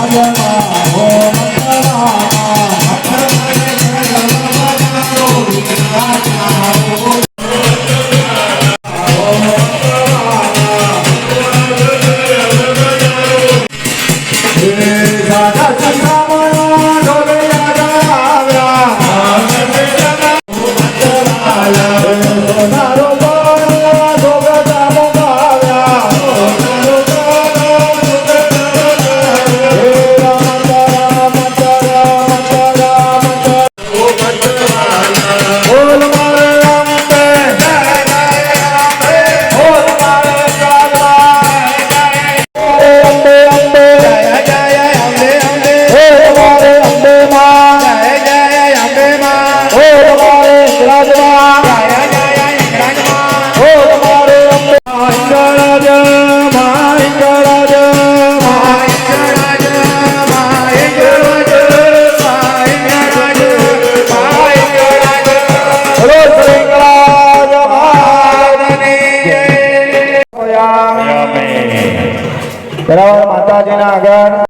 Olha lá, બરાબર માતાજીના આગળ.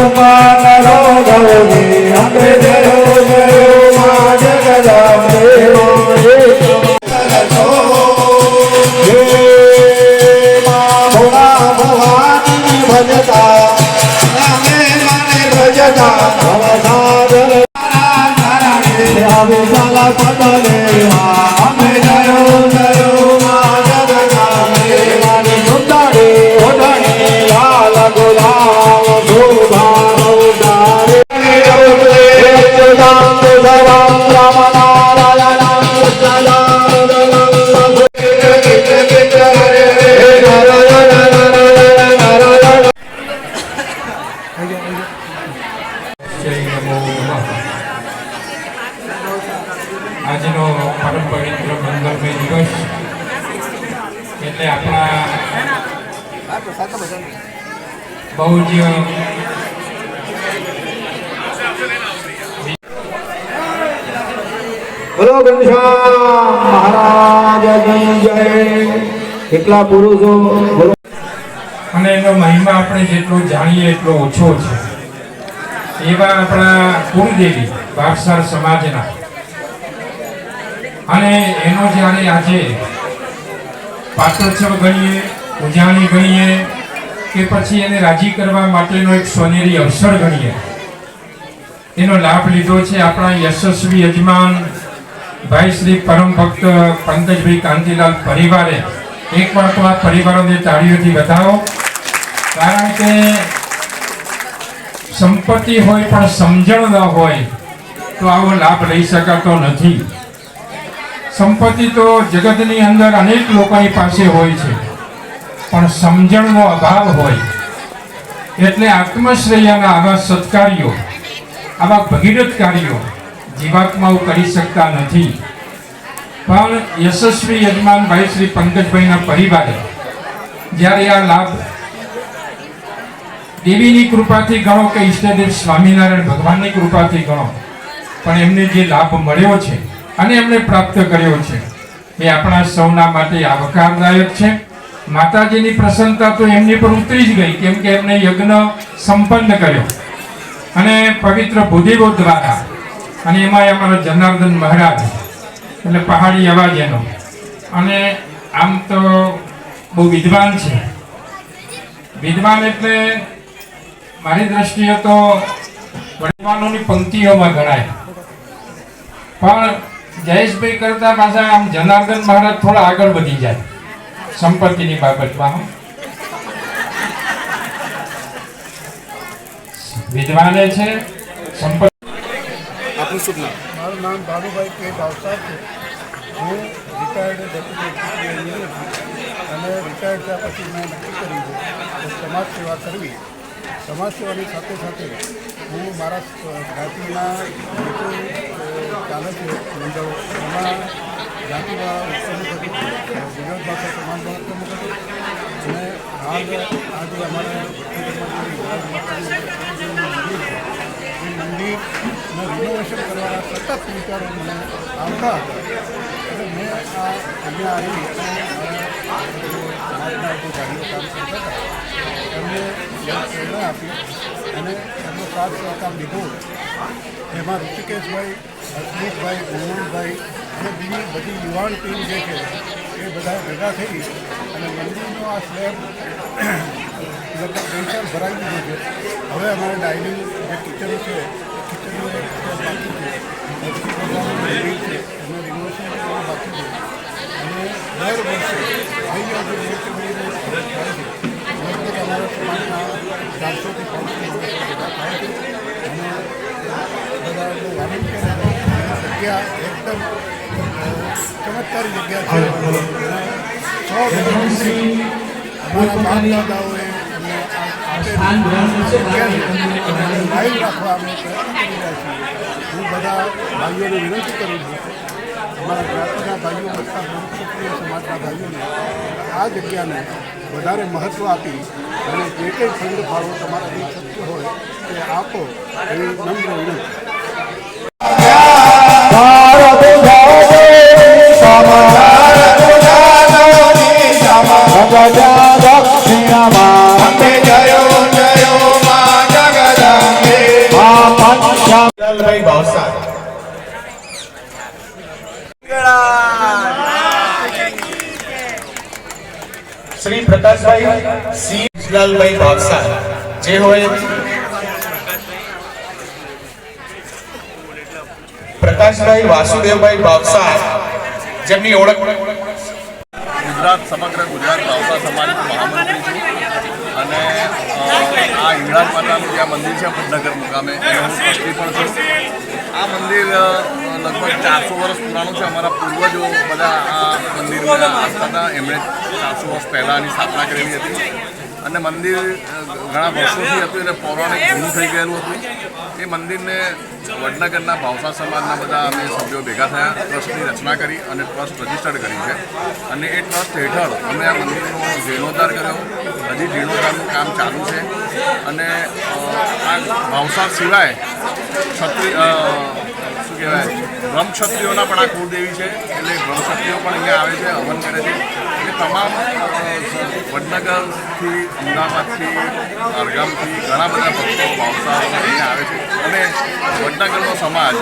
અહીંયા કુમાર રોગવની અંબે જયો જયો માં જગદંબે હે માં ભોળા ભવાની ભજતા ભવસાગર બહુ જ બોલો ઘનશ્યામ જય. કેટલા પુરુષો બોલો. અને એનો મહિમા આપણે જેટલો જાણીએ એટલો ઓછો છે. એવા આપણા કુળદેવી બારસાર સમાજના. અને એનો જ્યારે આજે પાત્રોત્સવ ગણીએ ઉજાણી ગણીએ કે પછી એને રાજી કરવા માટેનો એક સોનેરી અવસર ગણીએ. એનો લાભ લીધો છે આપણા યશસ્વી યજમાન ભાઈ શ્રી પરમ ભક્ત પંકજભાઈ કાંતિલાલ પરિવારે. એક વાર તો આ પરિવારોને તાળીઓથી વધાવો. કારણ કે સંપત્તિ હોય પણ સમજણ ન હોય તો આવો લાભ લઈ શકાતો નથી. સંપત્તિ તો જગતની અંદર અનેક લોકોની પાસે હોય છે. પણ સમજણનો અભાવ હોય. એટલે આત્મશ્રેયાના આવા સત્કાર્યો, આવા ભગીરથ કાર્યો જીવાત્માઓ કરી શકતા નથી. પણ યશસ્વી યજમાન ભાઈ શ્રી પંકજભાઈના પરિવારે જ્યારે આ લાભ દેવીની કૃપાથી ગણો કે ઈષ્ટદેવ સ્વામિનારાયણ ભગવાનની કૃપાથી ગણો, પણ એમને જે લાભ મળ્યો છે અને એમણે પ્રાપ્ત કર્યો છે, એ આપણા સૌના માટે આવકારદાયક છે. માતાજીની પ્રસન્નતા તો એમની પર ઉતરી જ ગઈ, કેમ કે એમને યજ્ઞ સંપન્ન કર્યો. અને પવિત્ર ભૂદેવો દ્વારા, અને એમાં અમારા જનાર્દન મહારાજ, એટલે પહાડી અવાજ એનો અને આમ તો બહુ વિદ્વાન છે. વિદ્વાન એટલે મારી દ્રષ્ટિએ તો વિદ્વાનોની પંક્તિઓમાં ગણાય. પણ જયેશભાઈ કરતા પાછા આમ જનાર્દન મહારાજ થોડા આગળ વધી જાય. સંપત્તિની બાબતમાં વિદ્વાને છે સંપત્તિ આપનું શુભ નામ? મારું નામ ભાનુભાઈ કે ભાવસા છે. હું રિટાયર્ડ ડેપ્યુટી અને રિટાયર્ડ થયા પછી મેં નક્કી કર્યું છે. સમાજ સેવા કરવી. સમાજ સેવાની સાથે સાથે હું મારા જ્ઞાતિના ચાલે છે. મંડળો એમાં જ્ઞાતિવાળા ઉપક્રમો કરું ગુજરાત ભાષા સમાજના ઉપક્રમો કરું અને હાલ આજે અમારે એ મંદિરનું રિનોવેશન કરવાના સતત વિચારો મને આવતા હતા એટલે મેં આ અહીંયા આવી અને સમાજના જે ભાઈઓ કામ કરતા હતા એમને મને પ્રેરણા આપી અને એમનો સાથ સહકાર લીધો એમાં ઋષિકેશભાઈ હસમુખભાઈ મોહનભાઈ બીજી બધી યુવાન ટીમ જે છે, એ બધા ભેગા થઈ અને મંદિરનો આ સ્લેબ લગભગ પૈસા ભરાઈ દીધો છે. હવે અમારે ડાઇનિંગ જે કિચન છે અને દર વર્ષે જે થાય છે. લગભગ અમારા સમાજના થાય અને બધા જગ્યા એકદમ અ, ચમત્કારી જગ્યા છે અને સો વર્ષથી અમારા બાપ દાદાઓએ અમને આ જગ્યાને લાઈવ રાખવા અમે કરી હું બધા ભાઈઓને વિનંતી કરું છું અમારા જ્ઞાતિના ભાઈઓ બધા ક્ષત્રિય સમાજના ભાઈઓને આ જગ્યાને વધારે મહત્ત્વ આપી અને જે કંઈ ફંડ ફાળો તમારાથી શક્ય હોય તે આપો એવી નમ્ર વિનંતી. શ્રી પ્રકાશભાઈ સી લાલભાઈ ભાવસાર જે હોય પ્રકાશભાઈ વાસુદેવભાઈ ભાવસાર જેમની ઓળખ ગુજરાત, સમગ્ર ગુજરાત ભાવસા સમાજ મહામંત્રી છું. અને આ હિંગળાજ માતાનું જ્યાં મંદિર છે વડનગર મુકામે, એનો હું પણ છું. આ મંદિર લગભગ ચારસો વર્ષ પુરાણું છે. અમારા પૂર્વજો બધા આ આસ્થા હતા એમણે ચારસો વર્ષ પહેલાંની સ્થાપના કરેલી હતી. અને મંદિર ઘણા વર્ષોથી હતું, એટલે પૌરાણિક જૂનું થઈ ગયેલું હતું. એ મંદિરને વડનગરના ભાવસા સમાજના બધા અમે સભ્યો ભેગા થયા, ટ્રસ્ટની રચના કરી અને ટ્રસ્ટ રજીસ્ટર્ડ કરી છે. અને એ ટ્રસ્ટ હેઠળ અમે આ મંદિરનો જીર્ણોદ્ધાર કર્યો. હજી જીર્ણોદ્ધારનું કામ ચાલુ છે. અને આ ભાવસા સિવાય ક્ષત્રિય શું કહેવાય, બ્રહ્મક્ષત્રિયોના પણ આ કુળદેવી છે. એટલે બ્રહ્મક્ષત્રિયો પણ અહીંયા આવે છે, હવન કરે છે. તમામ વડનગરથી, અમદાવાદથી, અરગામથી ઘણા બધા ભક્તો ભાવસા અહીંયા આવે છે. અને વડનગરનો સમાજ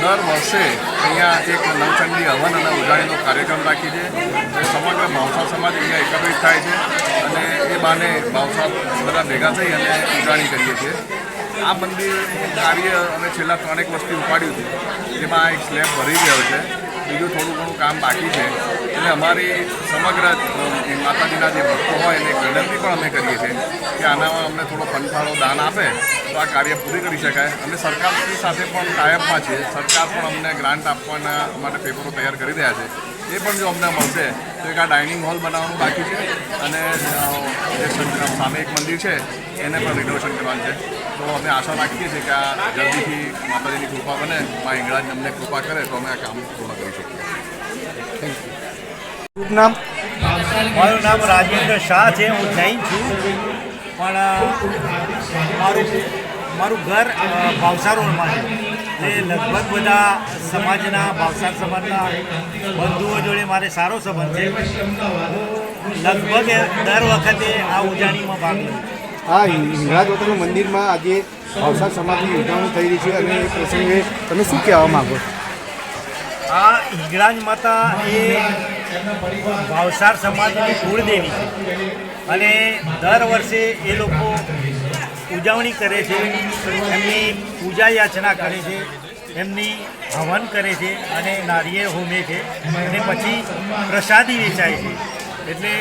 દર વર્ષે અહીંયા એક નવચંડી હવન અને ઉજાણીનો કાર્યક્રમ રાખી છે. સમગ્ર માવસા સમાજ અહીંયા એકત્રિત થાય છે અને એ બાને માવસા બધા ભેગા થઈ અને ઉજાણી કરીએ છીએ. આ મંદિરનું કાર્ય અમે છેલ્લા ત્રણેક વર્ષથી ઉપાડ્યું હતું જેમાં એક સ્લેબ ભરી ગયો છે. બીજું થોડું ઘણું કામ બાકી છે. એટલે અમારી સમગ્ર માતાજીના જે ભક્તો હોય એને વિનંતી પણ અમે કરીએ છીએ કે આનામાં અમને થોડો પંથાળો દાન આપે તો આ કાર્ય પૂરી કરી શકાય. અમે સરકારશ્રી સાથે પણ ટાયપમાં છીએ. સરકાર પણ અમને ગ્રાન્ટ આપવાના માટે પેપરો તૈયાર કરી રહ્યા છે. એ પણ જો અમને મળશે તો એક આ ડાઇનિંગ હોલ બનાવવાનું બાકી છે અને અ, સામે એક મંદિર છે એને પણ રિનોવેશન કરવાનું છે. તો અમે આશા રાખીએ છીએ કે આ જલ્દીથી માતાજીની કૃપા બને મા હિંગળાજ અમને કૃપા કરે તો અમે આ કામ પૂર્ણ કરી શકીએ. નામ? મારું નામ રાજેન્દ્ર શાહ છે હું જૈન છું. પણ મારું મારું ઘર અ, ભાવસાર રોડમાં છે. જે લગભગ બધા સમાજના ભાવસાર સમાજના બંધુઓ જોડે મારે સારો સંબંધ છે. હું લગભગ દર વખતે આ ઉજાણીમાં ભાગ લઉં આ હિંગરાજ વતન મંદિરમાં આજે અવસાદ સમાજની ઉજવણી થઈ રહી છે અને એ પ્રસંગે તમે શું કહેવા માંગો આ હિંગરાજ માતા એ ભાવસાર સમાજની કુળદેવી છે. અને દર વર્ષે એ લોકો ઉજવણી કરે છે એમની પૂજા યાચના કરે છે એમની હવન કરે છે અને નારિયેળ હોમે છે અને પછી પ્રસાદી વેચાય છે. એટલે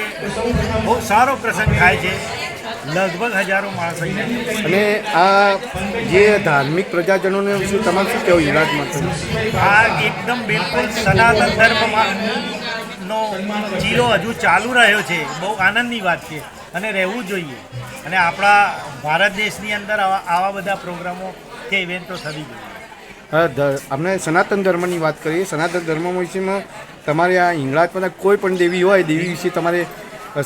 બહુ સારો પ્રસંગ થાય છે. લગભગ હજારો માણસ અને આ જે ધાર્મિક પ્રજાજનોને વિશે તમારે શું કહેવું ઈરાદમાં આ એકદમ બિલકુલ સનાતન ધર્મમાં નો ચીરો હજુ ચાલુ રહ્યો છે. બહુ આનંદની વાત છે. અને રહેવું જોઈએ. અને આપણા ભારત દેશની અંદર આવા આવા બધા પ્રોગ્રામો કે ઇવેન્ટો થવી જોઈએ. આપણે સનાતન ધર્મની વાત કરીએ, સનાતન ધર્મ વિશેમાં તમારે આ હિંગળાજમાં કોઈ પણ દેવી હોય, દેવી વિશે તમારે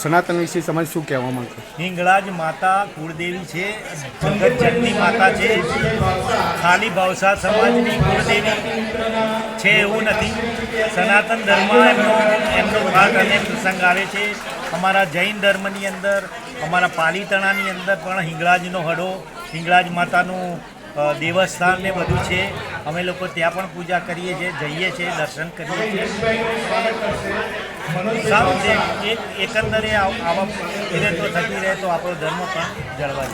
સનાતન વિશે તમારે શું કહેવા માંગો? હિંગળાજ માતા કુળદેવી છે જગતજનની માતા છે. ખાલી ભાવસા સમાજની કુળદેવી છે એવું નથી. સનાતન ધર્મ એમનો એમનો ભાગ અને પ્રસંગ આવે છે. અમારા જૈન ધર્મની અંદર, અમારા પાલીતણાની અંદર પણ હિંગળાજનો હડો હિંગળાજ માતાનું દેવસ્થાન ને બધું છે. અમે લોકો ત્યાં પણ પૂજા કરીએ છીએ, જઈએ છીએ, દર્શન કરીએ છીએ. સારું છે, એક એકંદરે આવા આવા તો થતી રહે તો આપણો ધર્મ પણ જળવાય.